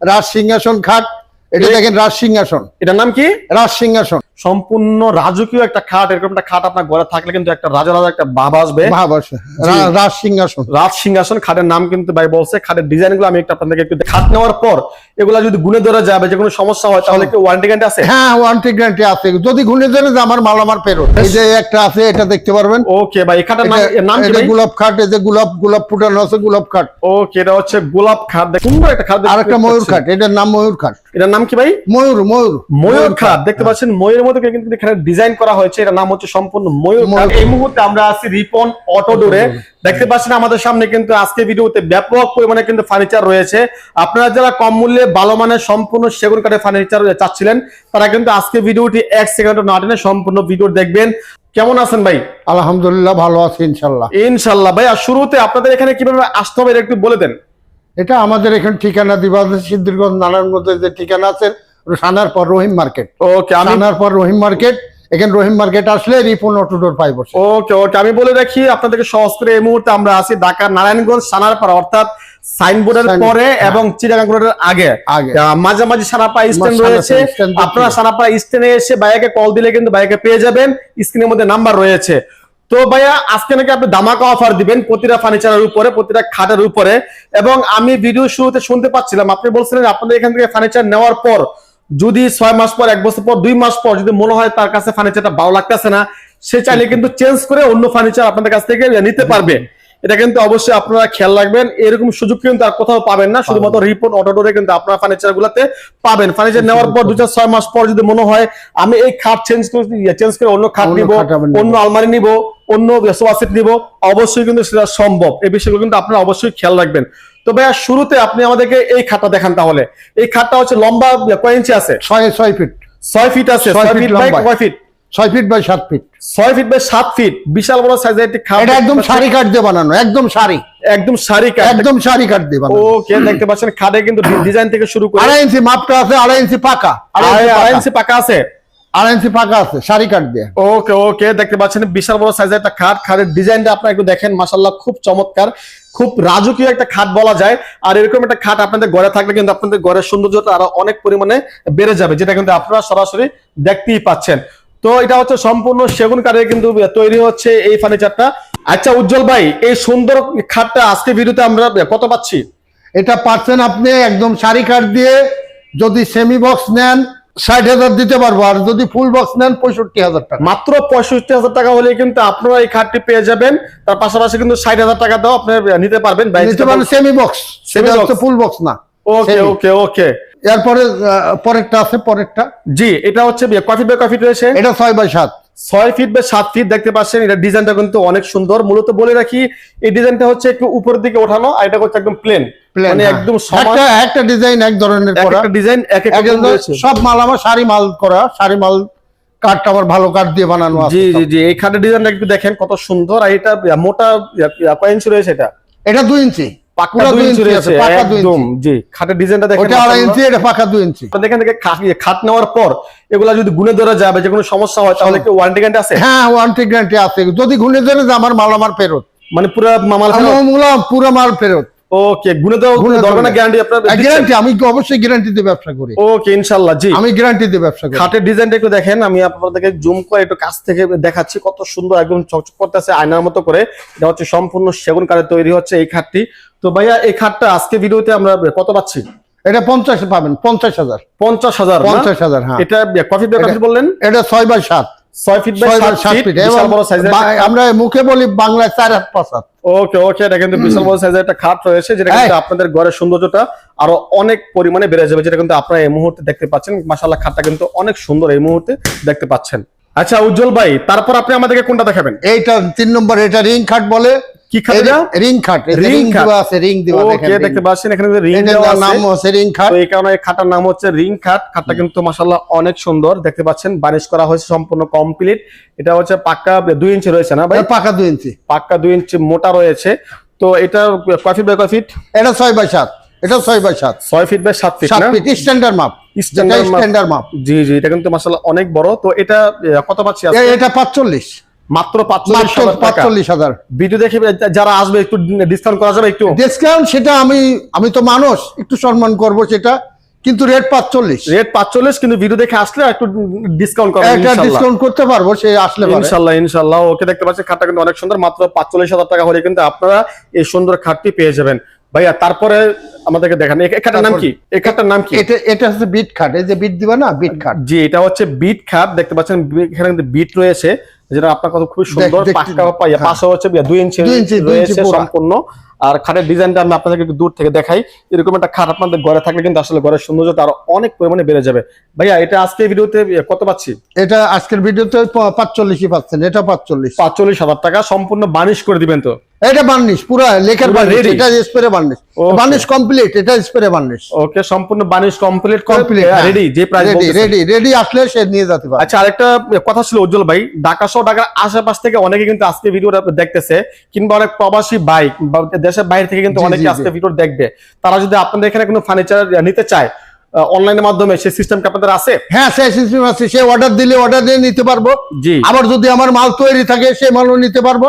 রাজ সিংহাসন খাট এটা দেখেন রাজ সিংহাসন। এটার নাম কি? রাজ সিংহাসন। সম্পূর্ণ রাজকীয় একটা খাট এরকম একটা খাট আপনার ঘরে থাকলে কিন্তু একটা রাজা রাজা একটা ভাব আসবে। ভাব রাজ সিংহাসন। রাজ সিংহাসন খাটের নাম কিন্তু ভাই বলছে। খাটের ডিজাইনগুলো আমি একটু আপনাদেরকে একটু খাট নেওয়ার পর এগুলা যদি গুনে ধরে যাবে যে কোনো সমস্যা হয় তাহলে কি ওয়ারেন্টি গ্যারান্টি আছে? হ্যাঁ ওয়ারেন্টি গ্যারান্টি আছে। যদি গুনে ধরে যে আমার মাল আমার ফেরত এই যে একটা আছে এটা দেখতে পারবেন। ওকে ভাই খাটের নাম নাম কি গোলাপ খাট এই যে গোলাপ গোলাপ ফুটানো আছে গোলাপ খাট। ওকে এটা হচ্ছে গোলাপ খাট। সুন্দর একটা খাট আর একটা ময়ূর খাট এটার নাম ময়ূর খাট। এটার নাম কি ভাই? ময়ূর ময়ূর। ময়ূর খাট দেখতে পাচ্ছেন ময়ূরের মতো কিন্তু এখানে ডিজাইন করা হয়েছে। এটার নাম হচ্ছে সম্পূর্ণ ময়ূর খাট এই মুহূর্তে আমরা আছি রিপন অটো ডোরে দেখতে পাচ্ছেন আমাদের সামনে কিন্তু আজকে ভিডিওতে ব্যাপক পরিমাণে কিন্তু ফার্নিচার রয়েছে। আপনারা যারা কম মূল্যে ভালো মানের সম্পূর্ণ সেগুন কাঠের ফার্নিচার চাচ্ছিলেন তারা কিন্তু আজকে ভিডিওটি এক সেকেন্ড না টেনে সম্পূর্ণ ভিডিও দেখবেন। কেমন আছেন ভাই? আলহামদুলিল্লাহ ভালো আছে ইনশাল্লাহ। ইনশাল্লাহ। ভাই আর শুরুতে আপনাদের এখানে কীভাবে আসতে হবে একটু বলে দেন। এটা আমাদের এখানে ঠিকানা দিবা সিদ্ধিরগঞ্জ নারায়ণগঞ্জের যে ঠিকানা আছে সানার পর রহিম মার্কেট। ওকে আমি সানার পর রহিম মার্কেট এখানে রহিম মার্কেট আসলে রিপন অটোডোর পাই বসে। ওকে ওকে আমি বলে রাখি আপনাদেরকে সহজ করে এই মুহূর্তে আমরা আছি ঢাকা নারায়ণগঞ্জ সানারপাড়া অর্থাৎ সাইনবোর্ডের পরে এবং চিটাগাং রোডের আগে। মাঝামাঝি সানাপা স্ট্যান্ড রয়েছে। আপনারা। সানাপা স্ট্যান্ডে এসে বাইকে কল দিলে কিন্তু বাইকে পেয়ে যাবেন। স্ক্রিনের মধ্যে নাম্বার রয়েছে। তো ভাইয়া আজকে নাকি আপনি দামাকা অফার দিবেন প্রতিটা ফার্নিচারের উপরে প্রতিটা খাটের উপরে। এবং আমি ভিডিও শুরুতে শুনতে পাচ্ছিলাম আপনি বলছিলেন আপনাদের এখান থেকে ফার্নিচার নেওয়ার পর যদি ছয় মাস পর এক বছর পর দুই মাস পর যদি মনে হয় তার কাছে ফার্নিচারটা ভালো লাগতেছে না সে চাইলে কিন্তু চেঞ্জ করে অন্য ফার্নিচার আপনাদের কাছ থেকে নিতে পারবে। এটা কিন্তু অবশ্যই আপনারা খেয়াল রাখবেন এরকম সুযোগ কিন্তু আর কোথাও পাবেন না। শুধুমাত্র রিপোর্ট অটোডোরে কিন্তু আপনারা ফার্নিচার গুলাতে পাবেন। ফার্নিচার নেওয়ার পর দু চার ছয় মাস পর যদি মনে হয় আমি এই খাট চেঞ্জ করে চেঞ্জ করে অন্য খাট নিব নিবো। অন্য আলমারি নিব অন্য সোফা নিব অবশ্যই কিন্তু সেটা সম্ভব। এই বিষয়গুলো কিন্তু আপনারা অবশ্যই খেয়াল রাখবেন। তো ভাইয়া শুরুতে আপনি আমাদেরকে এই খাটটা দেখান তাহলে। এই খাটটা হচ্ছে লম্বা কয় ইঞ্চি আছে? ছয় ছয় ফিট। ছয় ফিট আছে। ছয় ফিট কয় ফিট? ছয় ফিট বাই সাত ফিট। ছয় ফিট বাই সাত ফিট। বিশাল বড় সাইজের একটি খাট। এটা একদম সারি কাঠ দিয়ে বানানো একদম সারি একদম সারি কাট একদম সারি কাঠ দিয়ে বানানো। ওকে দেখতে পাচ্ছেন খাটে কিন্তু ডিজাইন থেকে শুরু করে আড়াই ইঞ্চি মাপটা আছে আড়াই ইঞ্চি পাকা। আড়াই। ইঞ্চি পাকা আছে। পাকা আছে কাঠ দিয়ে। ওকে ওকে দেখতে পাচ্ছেন বিশাল বড় সাইজের একটা খাট। খাটের ডিজাইনটা আপনারা একটু দেখেন খুব চমৎকার খুব রাজকীয় একটা খাট বলা যায়। আর এরকম একটা খাট আপনাদের ঘরে থাকলে কিন্তু আপনাদের ঘরের সৌন্দর্যটা আরও অনেক পরিমাণে বেড়ে যাবে যেটা কিন্তু আপনারা সরাসরি দেখতেই পাচ্ছেন। তো এটা হচ্ছে সম্পূর্ণ সেগুন কাঠের কিন্তু তৈরি হচ্ছে এই ফার্নিচারটা আচ্ছা উজ্জ্বল ভাই এই সুন্দর খাটটা আজকে ভিডিওতে আমরা কত পাচ্ছি? এটা পাচ্ছেন আপনি একদম সারি কাঠ দিয়ে যদি সেমি বক্স নেন ষাট হাজার দিতে পারব আর যদি ফুল বক্স নেন পঁয়ষট্টি হাজার টাকা। মাত্র পঁয়ষট্টি হাজার টাকা হলে কিন্তু আপনারা এই খাটটি পেয়ে যাবেন। তার পাশাপাশি কিন্তু ষাট হাজার টাকা দাও আপনি নিতে পারবেন নিতে পারবেন semi box semi full box না ওকে ওকে ওকে এরপরে পরেরটা আছে পরেরটা। জি এটা হচ্ছে কফি বাই কফি রয়েছে এটা ছয় বাই সাত। ছয় ফিট বা সাত ফিট দেখতে পাচ্ছেন এটা ডিজাইনটা কিন্তু অনেক সুন্দর। মূলত বলে রাখি এই ডিজাইনটা হচ্ছে একটু উপরের দিকে ওঠানো আর এটা হচ্ছে একদম প্লেন মানে একদম সমান। একটা ডিজাইন এক ধরনের করা। ডিজাইন এক এক সব মাল আমার সারি মাল করা সারি মাল কাঠটা আমার ভালো কাঠ দিয়ে বানানো আছে জি জি জি এই খাটের ডিজাইনটা একটু দেখেন কত সুন্দর আর এটা মোটা কয় ইঞ্চি রয়েছে এটা? এটা দুই ইঞ্চি পাক্কা পুরো ইঞ্চি আছে, পাকা দুই ইঞ্চি জি। খাটের ডিজাইনটা দেখেন ওটা আড়াই মাশাআল্লাহ। ইঞ্চি এটা পাকা দুই ইঞ্চি আপনাদের থেকে খাট ইয়ে নেওয়ার পর এগুলা যদি গুনে ধরে যাবে যে কোনো সমস্যা হয় তাহলে কি ওয়ারেন্টি গ্যারান্টি আছে? হ্যাঁ ওয়ারেন্টি গ্যারান্টি আছে। যদি ধরে আমার মাল আমার ফেরত। মানে পুরো মাল মূলা পুরো মাল ফেরত। ওকে না গ্যারান্টি আপনার গ্যারান্টি আমি অবশ্যই গ্যারান্টি ব্যবসা করি? ওকে ইনশাআল্লাহ জি। আমি গ্যারান্টি ব্যবসা করি। খাটের ডিজাইনটা একটু দেখেন আমি আপনাদেরকে জুম করে একটু কাছ থেকে দেখাচ্ছি কত সুন্দর একদম চকচক করতেছে আয়নার মতো করে। এটা হচ্ছে সম্পূর্ণ সেগুন কাঠের তৈরি হচ্ছে এই খাটটি। তো ভাইয়া এই খাটটা আজকে ভিডিওতে আমরা কত পাচ্ছি? এটা পঞ্চাশ পাবেন পঞ্চাশ হাজার। পঞ্চাশ হাজার পঞ্চাশ হাজার হ্যাঁ। এটা কফি বললেন? এটা ছয় বাই সাত। ছয় ফিট বাই সাত ফিট আমরা মুখে বলি বাংলায় চার হাত পাঁচ হাত। ওকে ওকে এটা কিন্তু বিশাল বড় সাইজের একটা খাট রয়েছে যেটা কিন্তু আপনাদের ঘরের সৌন্দর্যটা আরও অনেক পরিমাণে বেড়ে যাবে যেটা কিন্তু আপনারা এই মুহূর্তে দেখতে পাচ্ছেন। মাশাআল্লাহ খাটটা কিন্তু অনেক সুন্দর এই মুহূর্তে দেখতে পাচ্ছেন। আচ্ছা উজ্জ্বল ভাই তারপর আপনি আমাদেরকে কোনটা দেখাবেন? এইটা তিন নম্বর এটা রিং খাট বলে। কি খাট এটা? রিং খাট রিং দেওয়া আছে রিং দেওয়া ওকে দেখতে পাচ্ছেন এখানে রিং দেওয়া নাম হচ্ছে রিং খাট। তো এই কারণে এই খাটার নাম হচ্ছে রিং খাট। খাটটা কিন্তু মাশাআল্লাহ অনেক সুন্দর দেখতে পাচ্ছেন বারিশ করা হয়েছে সম্পূর্ণ কমপ্লিট। এটা হচ্ছে পাক্কা দুই ইঞ্চি রয়েছে না ভাই? পাকা দুই ইঞ্চি। পাক্কা দুই ইঞ্চি মোটা রয়েছে। তো এটা কয় ফিট বাই কয় ফিট? এটা ছয় বাই সাত। এটা ছয় বাই সাত। ছয় ফিট বাই সাত ফিট সাত না? ফিট স্ট্যান্ডার্ড মাপ। স্ট্যান্ডার্ড মাপ জি জি এটা কিন্তু মাসাল্লাহ অনেক বড়। তো এটা কত পাচ্ছি এটা পাঁচচল্লিশ। মাত্র পাঁচচল্লিশ হাজার ভিডিও দেখে যারা আসবে একটু ডিসকাউন্ট করা যাবে একটু? ডিসকাউন্ট সেটা আমি আমি তো মানুষ একটু সম্মান করব সেটা কিন্তু রেট পাঁচচল্লিশ। রেট পাঁচচল্লিশ কিন্তু ভিডিও দেখে আসলে একটু ডিসকাউন্ট করা একটা ডিসকাউন্ট করতে পারব সে আসলে ইনশাল্লাহ ইনশাল্লাহ। ওকে দেখতে পাচ্ছেন খাটটা কিন্তু অনেক সুন্দর মাত্র পাঁচচল্লিশ হাজার টাকা হলে কিন্তু আপনারা এই সুন্দর খাটটি পেয়ে যাবেন। ভাইয়া তারপরে আমাদেরকে দেখান। এই নাম কি? এই খাটটার নাম কি? এটা এটা হচ্ছে বিট খাট। এই যে বিট দিবা না বিট খাট। জি এটা হচ্ছে বিট খাট। দেখতে পাচ্ছেন এখানে কিন্তু বিট রয়েছে। যেটা আপনার কথা খুবই সুন্দর দেখতে- পাক্কা পাইয়া হ্যাঁ। পাশে হচ্ছে দুই ইঞ্চি দুই ইঞ্চি, রয়েছে সম্পূর্ণ। আর খাটের ডিজাইনটা আমি আপনাদেরকে একটু দূর থেকে দেখাই। এরকম একটা খাট আপনাদের ঘরে থাকলে কিন্তু আসলে ঘরের সৌন্দর্যটা আরও অনেক পরিমাণে বেড়ে যাবে। ভাইয়া এটা আজকে ভিডিওতে কত পাচ্ছি? এটা আজকের ভিডিওতে পাঁচচল্লিশই পাচ্ছেন এটা পাঁচচল্লিশ। পাঁচচল্লিশ হাজার টাকা সম্পূর্ণ বানিশ করে দিবেন তো? এটা বার্নিশ পুরা লেখার বার্নিশ এটা স্প্রে বার্নিশ বার্নিশ কমপ্লিট এটা স্প্রে বার্নিশ ওকে সম্পূর্ণ বানিশ কমপ্লিট কমপ্লিট রেডি যে প্রাইস রেডি রেডি রেডি আসলে সে নিয়ে যেতে পারে আচ্ছা আরেকটা কথা ছিল উজ্জ্বল ভাই ঢাকা সহ ঢাকার আশেপাশ থেকে অনেকে কিন্তু আজকে ভিডিওটা দেখতেছে কিংবা অনেক প্রবাসী বাইক বা দেশের বাইরে থেকে কিন্তু অনেকে আজকে ভিডিও দেখবে। তারা যদি আপনাদের এখানে কোনো ফার্নিচার নিতে চায় অনলাইনের মাধ্যমে সেই সিস্টেম আপনাদের আছে? হ্যাঁ সেই সিস্টেম আছে। সে অর্ডার দিলে অর্ডার দিয়ে নিতে পারব। জি। আবার যদি আমার মাল তৈরি থাকে সে মালও নিতে পারব।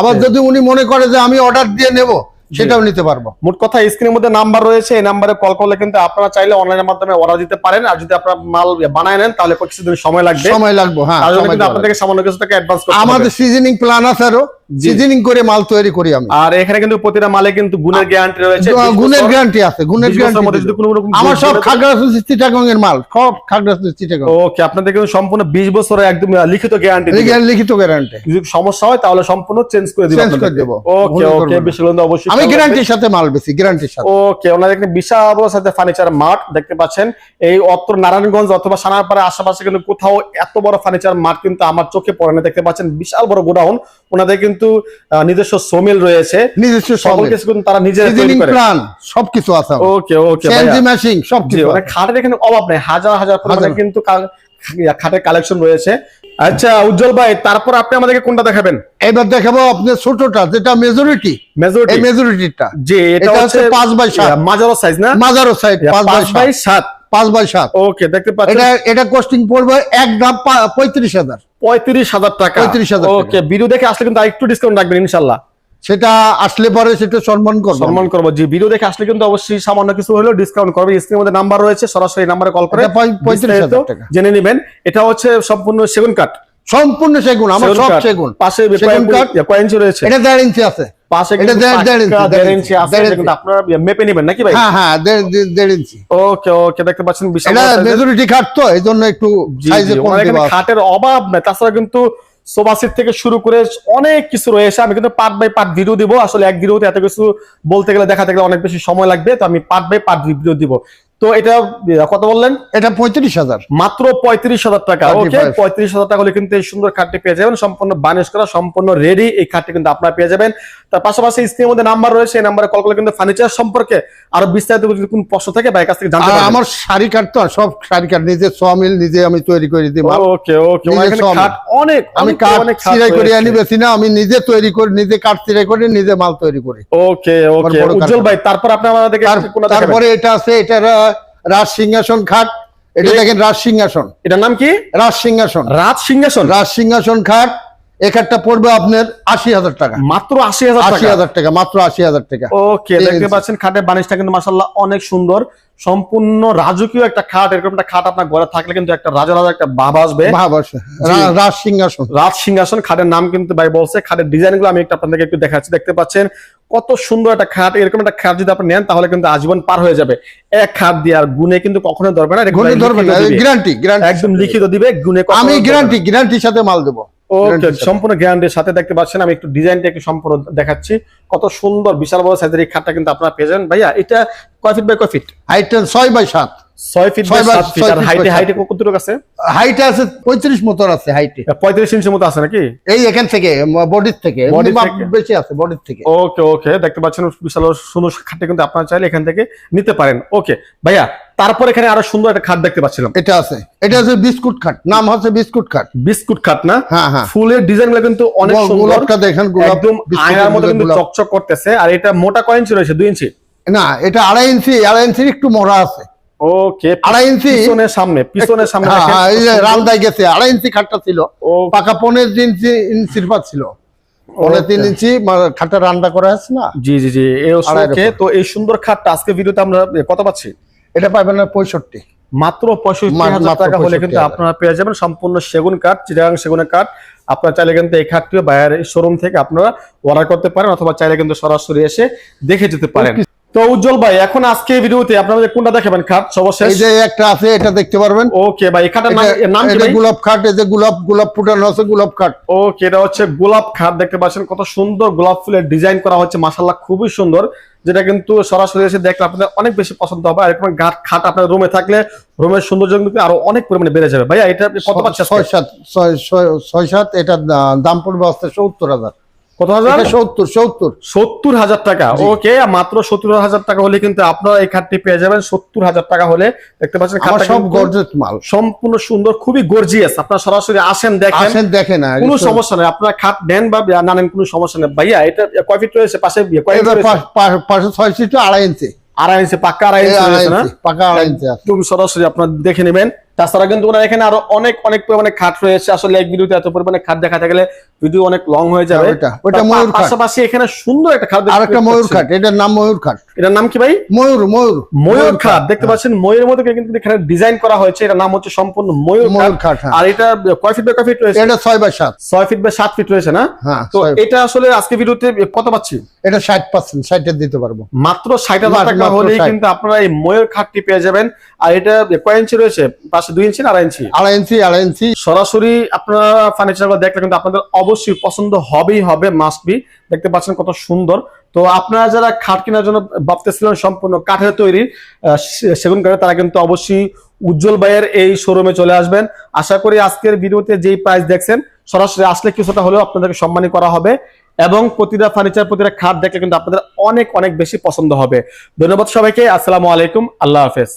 আবার যদি উনি মনে করে যে আমি অর্ডার দিয়ে নেব সেটাও নিতে পারব। মোট কথা স্ক্রিনের মধ্যে নাম্বার রয়েছে এই নাম্বারে কল করলে কিন্তু আপনারা চাইলে অনলাইনের মাধ্যমে অর্ডার দিতে পারেন। আর যদি আপনারা মাল বানায় নেন তাহলে কিছুদিন সময় লাগবে। সময় লাগবে হ্যাঁ আপনাদেরকে সামান্য কিছু টাকা অ্যাডভান্স আমাদের সিজনিং প্ল্যান আছে আরও। সিজনিং করে মাল তৈরি করি আমি। আর এখানে কিন্তু প্রতিটা মালে কিন্তু গুণের গ্যারান্টি রয়েছে গুণের গ্যারান্টি আছে গুণের 20 গ্যারান্টি আমার সব খাগড়াছড়ি চিটাগং এর মাল সব খাগড়াছড়ি চিটাগং। ওকে আপনাদের কিন্তু সম্পূর্ণ বিশ বছরের একদম লিখিত গ্যারান্টি লিখিত গ্যারান্টি যদি সমস্যা হয় তাহলে সম্পূর্ণ চেঞ্জ করে দিব Change করে দেবো। ওকে ওকে। বেশি অবশ্যই আমি গ্যারান্টির সাথে মাল বেশি গ্যারান্টির সাথে। ওকে ওনাদের এখানে বিশাল বড় সাথে ফার্নিচার মার্ট দেখতে পাচ্ছেন। এই অত্র নারায়ণগঞ্জ অথবা সানারপাড়া আশেপাশে কিন্তু কোথাও এত বড় ফার্নিচার মার্ট কিন্তু আমার চোখে পড়ে না। দেখতে পাচ্ছেন বিশাল বড় গোডাউন। ওনাদের কিন্তু আহ, নিজস্ব সোমিল রয়েছে। নিজস্ব সকল কিছু কিন্তু তারা নিজেরা তৈরি করে। প্ল্যান সবকিছু আছে ওকে ওকে সেলজি মেশিং সবকিছু মানে খাটের এখানে অভাব নেই হাজার হাজার পরিমাণে কিন্তু খাটের কালেকশন রয়েছে। আচ্ছা উজ্জ্বল ভাই তারপর আপনি আমাদেরকে কোনটা দেখাবেন? এবার দেখাবো আপনি ছোটটা যেটা মেজরিটি মেজরিটি মেজরিটিটা জি এটা হচ্ছে হচ্ছে পাঁচ বাই সাত। মাজারো সাইজ না? মাজারো সাইজ পাঁচ বাই পাঁচ বাই সাত। সাত। পাঁচ বাই সাত। ওকে দেখতে পাচ্ছেন। এটা এটা কস্টিং পড়বে এক দাম পা- পঁয়ত্রিশ হাজার পঁয়ত্রিশ হাজার টাকা। 35,000 ওকে ভিডিও দেখে আসলে কিন্তু আরেকটু ডিসকাউন্ট রাখবেন ইনশাল্লাহ সেটা আসলে পরে সেটা সম্মান করব। সম্মান করব। জি ভিডিও দেখে আসলে কিন্তু অবশ্যই সামান্য কিছু হলেও ডিসকাউন্ট করবে। স্ক্রিনের মধ্যে নাম্বার রয়েছে সরাসরি নাম্বারে কল করে এটা পঁয়- 35,000 বিস্তারিত টাকা। জেনে নেবেন। এটা হচ্ছে সম্পূর্ণ সেগুন কাঠ সম্পূর্ণ সেগুন আমার সব সেগুন। পাশে সেগুন কাঠ। কয় রয়েছে? এটা দেড় ইঞ্চি আছে। পাশে কিন্তু ইঞ্চি, আছে আপনারা মেপে নেবেন নাকি ভাই? হ্যাঁ হ্যাঁ দেড়- ইঞ্চি। ওকে ওকে দেখতে পাচ্ছেন বিশাল। মেজরিটি খাট তো এই জন্য একটু। খাটের অভাব নাই তাছাড়া কিন্তু সোফা সেট থেকে শুরু করে অনেক কিছু রয়েছে। আমি কিন্তু পার্ট বাই পার্ট ভিডিও দিব আসলে এক ভিডিওতে এত কিছু বলতে গেলে দেখাতে গেলে অনেক বেশি সময় লাগবে তো আমি পার্ট বাই পার্ট ভিডিও দিব। তো এটা কত বললেন? এটা পঁয়ত্রিশ হাজার। মাত্র পঁয়ত্রিশ হাজার টাকা ওকে পঁয়ত্রিশ হাজার টাকা হলে কিন্তু এই সুন্দর খাটটি পেয়ে যাবেন সম্পূর্ণ বানিশ করা সম্পূর্ণ রেডি এই খাটটি কিন্তু আপনারা পেয়ে যাবেন। তার পাশাপাশি স্ক্রিনের মধ্যে নাম্বার রয়েছে এই নাম্বারে কল করলে কিন্তু ফার্নিচার সম্পর্কে আরও বিস্তারিত যদি কোনো প্রশ্ন থাকে ভাইয়ের কাছ থেকে জানতে পারবেন। আমার শাড়ি কাঠ তো সব শাড়ি কাঠ নিজে সমিল নিজে আমি তৈরি করে দিই ওকে ওকে সব। অনেক আমি খাট সিরাই করে আনি বেশি না আমি নিজে তৈরি করি নিজে কাঠ সিরাই করে নিজে মাল তৈরি করি। ওকে ওকে উজ্জ্বল ভাই তারপর আপনি আমাদেরকে তার- তারপরে এটা আছে এটা রাজ সিংহাসন খাট এটা দেখেন রাজ সিংহাসন। এটার নাম কি? রাজ সিংহাসন। রাজ সিংহাসন। রাজ সিংহাসন খাট একটা পড়বে আপনার আশি হাজার টাকা। মাত্র আশি হাজার আশি হাজার টাকা মাত্র আশি হাজার টাকা। ওকে দেখতে পাচ্ছেন খাটের বানিশটা কিন্তু মাসাল্লাহ অনেক সুন্দর। সম্পূর্ণ রাজকীয় একটা খাট এরকম একটা খাট আপনার ঘরে থাকলে কিন্তু একটা রাজা রাজা একটা ভাব আসবে। রাজ সিংহাসন। রাজ সিংহাসন খাটের নাম কিন্তু ভাই বলছে। খাটের ডিজাইনগুলো আমি একটু আপনাদেরকে একটু দেখাচ্ছি। দেখতে পাচ্ছেন কত সুন্দর একটা খাট। এরকম একটা খাট যদি আপনি নেন তাহলে কিন্তু আজীবন পার হয়ে যাবে। এক খাট দিয়ে আর গুনে কিন্তু কখনো ধরবে না। ধরবে না। গ্যারান্টি গ্যারান্টি একদম লিখিত দিবে গুনে আমি গ্যারান্টি গ্যারান্টির সাথে মাল দেবো। ওকে সম্পূর্ণ গ্যারান্টির সাথে দেখতে পাচ্ছেন আমি একটু ডিজাইনটা একটু সম্পূর্ণ দেখাচ্ছি। কত সুন্দর বিশাল বড় সাইজের এই খাটটা কিন্তু আপনারা ভাইয়া এটা কয় ফিট বাই কয় ফিট হাইটটা ছয় বাই সাত। ছয় ফিট বাই সাত ফিট আর হাইটে সাত। হাইটে কতটুকু আছে? হাইটে আছে পঁয়ত্রিশ আছে হাইটে পঁয়ত্রিশ মতো আছে নাকি? এই এখান থেকে বডির থেকে? বেশি আছে বডির থেকে। ওকে ওকে দেখতে পাচ্ছেন বিশাল সুন্দর খাটটা কিন্তু আপনারা চাইলে এখান থেকে নিতে পারেন। ওকে ভাইয়া তারপর এখানে আরও সুন্দর একটা খাট দেখতে পাচ্ছিলাম। এটা আছে। এটা হচ্ছে বিস্কুট খাট। নাম হচ্ছে বিস্কুট খাট। বিস্কুট খাট না? হ্যাঁ হ্যাঁ। ফুলের ডিজাইনগুলো কিন্তু অনেক সুন্দর। গোলাপটা দেখেন গোলাপ একদম আয়নার মতো কিন্তু চকচক করতেছে। আর এটা মোটা কয় ইঞ্চি রয়েছে? দুই ইঞ্চি? না এটা আড়াই ইঞ্চি আড়াই ইঞ্চির একটু মোড়া আছে। ওকে আড়াই ইঞ্চি? পিছনের সামনে পিছনের সামনে হ্যাঁ, হ্যাঁ, এই যে কত গেছে আড়াই ইঞ্চি খাটটা ছিল। পাকা পনেরো ইঞ্চি ইঞ্চির পাত ছিল। পনেরো তিন ইঞ্চি খাটটা রান্না করা আছে না? জি জি জি তো এই সুন্দর খাটটা আজকে ভিডিওতে আমরা কত পাচ্ছি? এটা পাবেন না পঁয়ষট্টি। মাত্র পঁয়ষট্টি হাজার টাকা হলে কিন্তু আপনারা পেয়ে যাবেন সম্পূর্ণ সেগুন কাঠ চিটাগাং সেগুনের কাঠ। আপনারা চাইলে কিন্তু এই খাটটিও বাইরের শোরুম থেকে আপনারা অর্ডার করতে পারেন অথবা চাইলে কিন্তু সরাসরি এসে দেখে যেতে পারেন। তো উজ্জ্বল ভাই এখন আজকে ভিডিওতে আপনারা কোনটা দেখাবেন খাট সর্বশেষ? এই যে একটা আছে এটা দেখতে পারবেন। ওকে ভাই খাটের নাম কি গোলাপ খাট এই যে গোলাপ গোলাপ ফুটানো আছে গোলাপ খাট ওকে এটা হচ্ছে গোলাপ খাট দেখতে পাচ্ছেন কত সুন্দর গোলাপ ফুলের ডিজাইন করা হচ্ছে মাশাল্লাহ খুবই সুন্দর। যেটা কিন্তু সরাসরি এসে দেখলে আপনাদের অনেক বেশি পছন্দ হবে। আর এরকম ঘাট খাট আপনার রুমে থাকলে রুমের সৌন্দর্য কিন্তু আরও অনেক পরিমাণে বেড়ে যাবে। ভাইয়া এটা কত পাচ্ছে ছয় সাত ছয়- সাত এটার দা- দাম পড়বে আসতে সত্তর হাজার। কত হাজার? সত্তর সত্তর। সত্তর হাজার টাকা। ওকে মাত্র সত্তর হাজার টাকা হলে কিন্তু আপনারা এই খাটটি পেয়ে যাবেন। সত্তর হাজার টাকা হলে দেখতে পাচ্ছেন সব গর্জেস মাল। সম্পূর্ণ সুন্দর খুবই গর্জিয়াস আপনারা সরাসরি আসেন দেখেন। আসেন দেখে না কোনো সমস্যা নেই। আপনারা খাট নেন বা না নেন কোনো সমস্যা নেই। ভাইয়া এটা কয় ফিট রয়েছে? পাশে কয় ইঞ্চি এবার রয়েছে? পা- পা- পাশে ছয় সিট আড়াই ইঞ্চি। আড়াই ইঞ্চি পাক্কা আড়াই ইঞ্চি পাকা আড়াই ইঞ্চি সরাসরি আপনারা দেখে নেবেন। তাছাড়া কিন্তু ওনার এখানে আরও অনেক অনেক পরিমাণে খাট রয়েছে। আসলে এক ভিডিওতে এত পরিমাণে খাট দেখাতে গেলে ভিডিও অনেক লং হয়ে যাবে। ময়ূর পাশাপাশি এখানে সুন্দর একটা খাট আর একটা ময়ূর খাট এটার নাম ময়ূর খাট। এটার নাম কি ভাই? ময়ূর ময়ূর। ময়ূর খাট দেখতে পাচ্ছেন ময়ূরের মধ্যে কিন্তু এখানে ডিজাইন করা হয়েছে। এটার নাম হচ্ছে সম্পূর্ণ ময়ূর ময়ূর খাট। হ্যাঁ। আর এটা কয় ফিট বাই কয় ফিট রয়েছে? এটা ছয় বাই সাত। ছয় ফিট বাই সাত ফিট রয়েছে না? হ্যাঁ তো এটা আসলে আজকে ভিডিওতে কত পাচ্ছি? এটা ষাট পার্সেন্ট ষাটের দিতে পারব। মাত্র ষাট হাজার মাত্র- টাকা হলেই কিন্তু আপনারা এই ময়ূর খাটটি পেয়ে যাবেন। আর এটা কয় ইঞ্চি রয়েছে? পাশে দুই ইঞ্চি না আড়াই ইঞ্চি আড়াই ইঞ্চি আড়াই ইঞ্চি সরাসরি আপনারা ফার্নিচারগুলো দেখলে কিন্তু আপনাদের অবশ্যই পছন্দ হবেই হবে মাস্ট বি দেখতে পাচ্ছেন কত সুন্দর। তো আপনারা যারা খাট কেনার জন্য ভাবতেছিলেন সম্পূর্ণ কাঠের তৈরি সেগুন কাঠের, তারা কিন্তু অবশ্যই উজ্জ্বল ভাইয়ের এই শোরুমে চলে আসবেন। আশা করি আজকের ভিডিওতে যেই প্রাইস দেখছেন, সরাসরি আসলে কিছুটা হলেও আপনাদেরকে সম্মানী করা হবে এবং প্রতিটা ফার্নিচার প্রতিটা খাট দেখলে কিন্তু আপনাদের অনেক অনেক বেশি পছন্দ হবে। ধন্যবাদ সবাইকে, আসসালামু আলাইকুম, আল্লাহ হাফেজ।